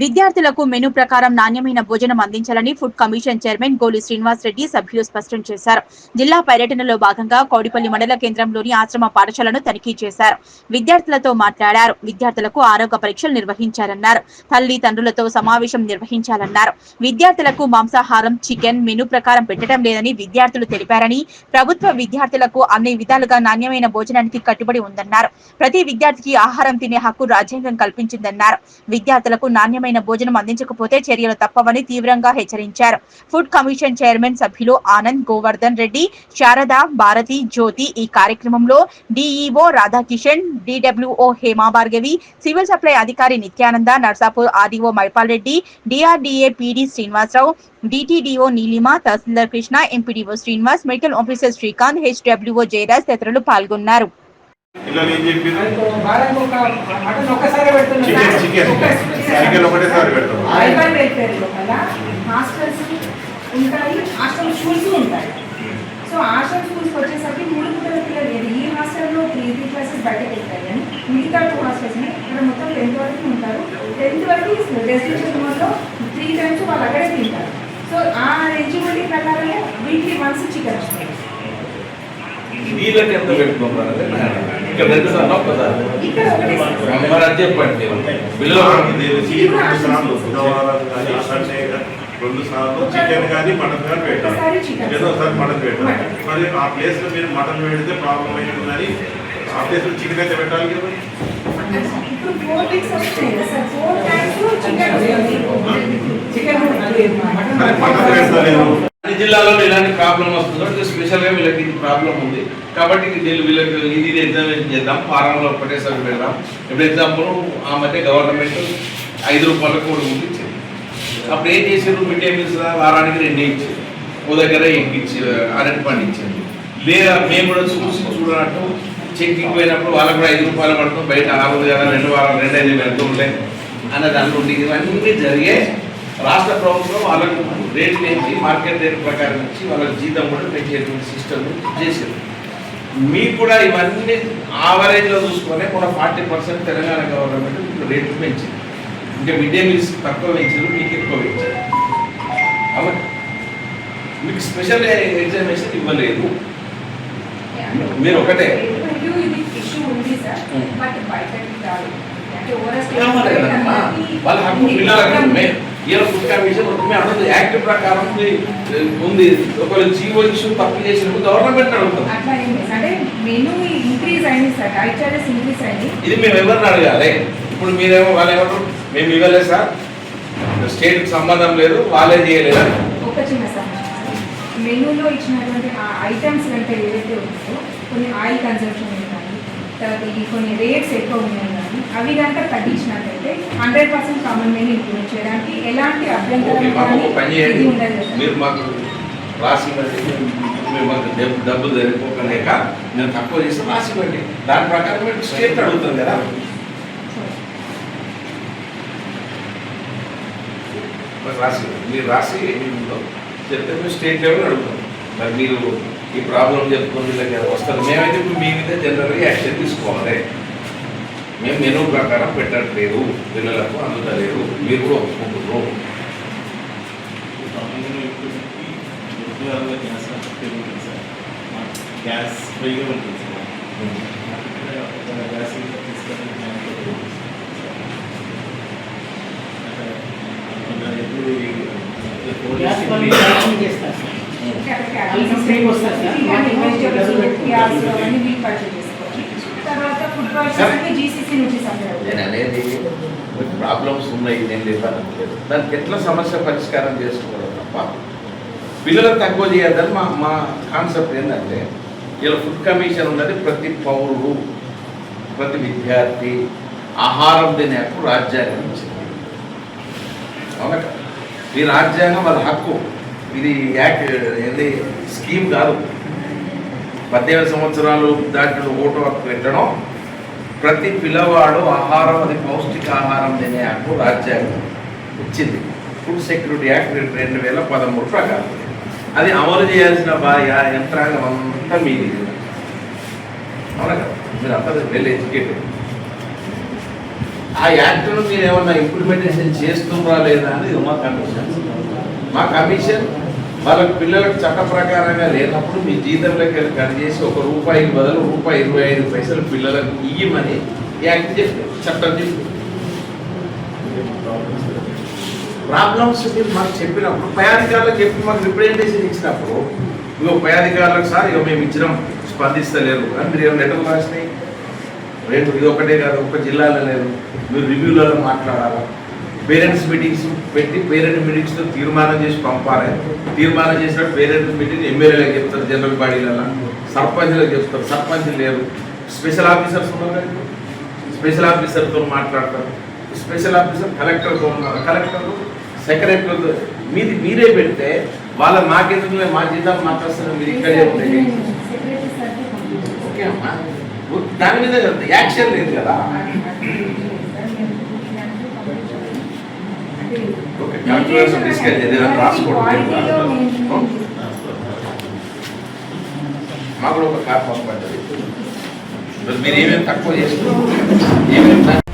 విద్యార్థులకు మెను ప్రకారం నాణ్యమైన భోజనం అందించాలని ఫుడ్ కమిషన్ చైర్మన్ గోలి శ్రీనివాస్ రెడ్డి సభ్యులు స్పష్టం చేశారు. జిల్లా పర్యటనలో భాగంగా కౌడిపల్లి మండల కేంద్రంలోని ఆశ్రమ పాఠశాలను తనిఖీ చేశారు. విద్యార్థులతో మాట్లాడారు. విద్యార్థులకు ఆరోగ్య పరీక్షలు నిర్వహించారన్నారు తల్లి తండ్రులతో సమావేశం నిర్వహించాలన్నారు. విద్యార్థులకు మాంసాహారం చికెన్ మెను ప్రకారం పెట్టడం లేదని విద్యార్థులు తెలిపారని ప్రభుత్వ విద్యార్థులకు అన్ని విధాలుగా నాణ్యమైన భోజనానికి కట్టుబడి ఉందన్నారు. ప్రతి విద్యార్థికి ఆహారం తినే హక్కు రాజ్యాంగం కల్పించిందన్నారు. విద్యార్థులకు నాణ్యమైన భోజనం అందించకపోతే చర్యలు తప్పవని తీవ్రంగా హెచ్చరించారు. ఫుడ్ కమిషన్ చైర్మన్ సభ్యులు ఆనంద్ గోవర్ధన్ రెడ్డి శారద భారతి జ్యోతి ఈ కార్యక్రమంలో DEO Radhakishan DWO Hema Bhargavi civil supply అధికారి Nityananda Narsapur RDO Maipal Reddy DRDA PD Srinivasarao DTDO Neelima తహసీల్దార్ Krishna MPDO Srinivas medical officer Srikanth HWO Jayaraj తదితరులు పాల్గొన్నారు. Chicken chicken chicken. ఒకటేసారి పెడతాం. Hostels ఉంటాయి hostel schools ఉంటాయి. So hostel schools వచ్చేసరికి మూడు పిల్లల పిల్లలు లేదు ఈ హాస్టల్లో త్రీ త్రీ క్లాసెస్ బయటకు వెళ్తాయి. కానీ మిగతా టూ హాస్టల్స్ ఇక్కడ మొత్తం టెన్త్ వరకు ఉంటారు. టెన్త్ వరకు రెసిడెన్షియల్ మోడ్లో త్రీ టైమ్స్ వాళ్ళు అక్కడే తింటారు. సో ఆ ఎలిజిబిలిటీ ప్రకారమే వీక్లీ వన్స్ చికెన్ వీళ్ళకి ఎంత నా- ఇక్కడ రెండు సార్లు ఒక్కసారి. మరి అది చెప్పండి బిల్లు రెండు సార్లు బుధవారం కానీ సండే రెండు సార్లు చికెన్ కానీ మటన్ కానీ చికెన్. ఏదో ఒకసారి మటన్ మటన్. మరి ఆ ప్లేస్లో మీరు మటన్ పెడితే ప్రాబ్లం అవుతుందని ఆ ప్లేస్లో చికెన్ అయితే పెట్టాలి కదా చికెన్ మటన్ పెడతలేరు అన్ని ఎలాంటి ఇలాంటి ప్రాబ్లం వస్తుందో. స్పెషల్ వీళ్ళకి ఇది ప్రాబ్లం ఉంది. కాబట్టి వీళ్ళు- వీళ్ళకి ఇది ఇది ఎగ్జామినేషన్ చేద్దాం. వారంలో ఒకటేసారి వెళ్దాం ఇప్పుడు ఎగ్జాంపుల్ ఆ మధ్య గవర్నమెంట్ ఐదు రూపాయలకు కూడా ఉంది ఇచ్చింది. అప్పుడు ఏం చేసారు మిడ్ డే మీల్స్ వారానికి రెండు ఇచ్చారు ఓ దగ్గర ఎగ్ అరటి పండు ఇచ్చింది లేదా మేము కూడా చూసి చూడనట్టు చెక్కింగ్ పోయినప్పుడు వాళ్ళకు కూడా ఐదు రూపాయలు పడుతుంది. బయట ఆరు కదా రెండు వారాలు రెండు ఐదు వెళ్తూ ఉంటాయి. అన్న దాంట్లో ఉండేది ఇవన్నీ జరిగే రాష్ట్ర ప్రభుత్వం వాళ్ళకు రేట్ పెంచి మార్కెట్ రేట్ ప్రకారం ఇచ్చి వాళ్ళకి జీతం కూడా పెంచేటువంటి సిస్టమ్ చేశారు. మీకు కూడా ఇవన్నీ ఆవరేజ్లో చూసుకొని కూడా ఫార్టీ పర్సెంట్ తెలంగాణ గవర్నమెంట్ ఇప్పుడు రేట్లు పెంచింది. ఇంకా మిడ్ డే మీల్స్ తక్కువ పెంచారు మీకు ఎక్కువ పెంచారు. కాబట్టి మీకు స్పెషల్ ఎగ్జామినేషన్ ఇవ్వలేదు. మీరు ఒకటే. Hmm. వాళ్ళ హక్కు పిల్లలకు ఈయన ఫుడ్ కమిషన్ అన్నది యాక్ట్ ప్రకారం ఉంది- ఉంది. ఒకవేళ జీవో ఇష్యూ తప్పు చేసినప్పుడు గవర్నమెంట్ అడుగుతాం. సార్. ఇది మేము ఎవరిని అడగాలి? ఇప్పుడు మీరేమో వాళ్ళు ఏమంటారు? మేము ఇవ్వలేదు సార్. స్టేట్కి సంబంధం లేదు వాళ్ళే చేయలేదు. ఒక చిన్న సమస్య. మెనూలో ఇచ్చినటువంటి ఆ ఐటమ్స్ అంటే ఏవైతే ఉన్నాయో కొన్ని ఆయిల్ కన్సంప్షన్ తర్వాత ఈ కొన్ని రేట్స్ ఎక్కువ ఉన్నాయి కానీ అవి కనుక తగ్గించినట్లయితే hundred percent common menu improve చేయడానికి ఎలాంటి అభ్యంతరం కానీ ఇది ఉండదు. మీరు మాకు రాసి ఇవ్వండి. మేము మాకు డబ్బు డబ్బులు సరిపోకలేక నేను తక్కువ చేసి రాసి ఇవ్వండి. దాని ప్రకారం మీరు స్టేట్ అడుగుతుంది కదా. మరి రాసి. మీరు రాసి చెప్తే మేము స్టేట్ లెవెల్ అడుగుతాం. మరి మీరు ఈ ప్రాబ్లం చెప్పుకుని వీళ్ళకి వస్తారు మేమైతే ఇప్పుడు మీ మీద జనరల్గా యాక్షన్ తీసుకోవాలి. మేము మెనూ ప్రకారం పెట్టట్లేదు. పిల్లలకు అందుతలేదు. మీరు కూడా ఒప్పుకుంటున్నారు. గ్యాస్ ఫ్రీగా ఉంటుంది సార్ గ్యాస్ తీసుకొని గ్యాస్ పని ప్యాకింగ్ చేస్తారు సార్. అల్లం ఫ్రీ వస్తుంది సార్. వాటికి వెజిటబుల్స్, డబ్బులు పెట్టుకోవాలి. గ్యాస్ అవన్నీ వీలు పర్చేజ్ చేసుకోవాలి తర్వాత ఫుడ్ పర్చేస్ అన్ని జీసీసీ నుంచి సప్లై నేను అనేది ప్రాబ్లమ్స్ ఉన్నాయి నేను లేదనట్లేదు దానికి ఎట్లా సమస్య పరిష్కారం చేసుకోవడం తప్ప పిల్లలకు తక్కువ చేయద్దని మా మా కాన్సెప్ట్ ఏంటంటే ఇలా ఫుడ్ కమిషన్ ఉన్నది ప్రతి పౌరుడు ప్రతి విద్యార్థి ఆహారం తినే హక్కు రాజ్యాంగం ఇచ్చింది అవునా ఈ రాజ్యాంగం వాళ్ళ హక్కు. ఇది యాక్ట్ ఏంది? స్కీమ్ కాదు. పద్దెనిమిది సంవత్సరాలు దాటిన ఓటు హక్కు పెట్టడం ప్రతి పిల్లవాడు ఆహారం అది పౌష్టిక ఆహారం తినే హక్కు రాజ్యాంగం ఇచ్చింది. ఫుడ్ సెక్యూరిటీ యాక్ట్ రెండు వేల పదమూడు ప్రకారం. అది అమలు చేయాల్సిన భార్య యంత్రాంగం అంతా మీది. అవునా మీరు అంతా వెల్ ఎడ్యుకేటెడ్. ఆ యాక్ట్ను మీరు ఏమన్నా ఇంప్లిమెంటేషన్ చేస్తున్నారా లేదా అనేది మా కమిషన్. మా కమిషన్ వాళ్ళకి పిల్లలకు చట్ట ప్రకారంగా లేనప్పుడు మీ జీతంలోకి కట్ చేసి ఒక రూపాయికి బదులు రూపాయి ఇరవై ఐదు పైసలు పిల్లలకు ఇయ్యమని యాక్ట్ చెప్పారు చట్టం చెప్పారు ప్రాబ్లమ్స్ మీరు మాకు చెప్పినప్పుడు పయాధికారులకు చెప్పి మాకు రిప్రజెంటేషన్ ఇచ్చినప్పుడు ఇగో పై అధికారులకు సార్ ఇక మేము ఇచ్చినాం స్పందిస్తలేరు అని మీరు ఏమైనా లెటర్లు రాసినాయి? రేపు ఇది ఒకటే కాదు ఒక జిల్లాలో లేదు. మీరు రివ్యూలలో మాట్లాడాలా? పేరెంట్స్ మీటింగ్స్ పెట్టి పేరెంట్ మీటింగ్స్లో తీర్మానం చేసి పంపాలి. తీర్మానం చేసినట్టు పేరెంట్స్ మీటింగ్ ఎమ్మెల్యేలకు చెప్తారు జనరల్ బాడీలలో. సర్పంచ్లకు చెప్తారు. సర్పంచ్ లేరు. స్పెషల్ ఆఫీసర్స్ ఉన్నారు. స్పెషల్ ఆఫీసర్తో మాట్లాడతారు. స్పెషల్ ఆఫీసర్ కలెక్టర్తో ఉన్నారు. కలెక్టర్ సెక్రటరీతో మీది మీరే పెడితే వాళ్ళ మాకెందుకు మా మాకు వస్తుంది మీరు ఇక్కడే పంపించారు. ఓకే అమ్మా. దాని మీద యాక్షన్ లేదు కదా. ఓకే క్యాల్కులేషన్ డిస్కస్ ఏదైనా రాసుకోండి మాకు కూడా ఒక కార్ పంపండి మీరు ఏమేమి తక్కువ చేసుకుంటారు ఏమేమి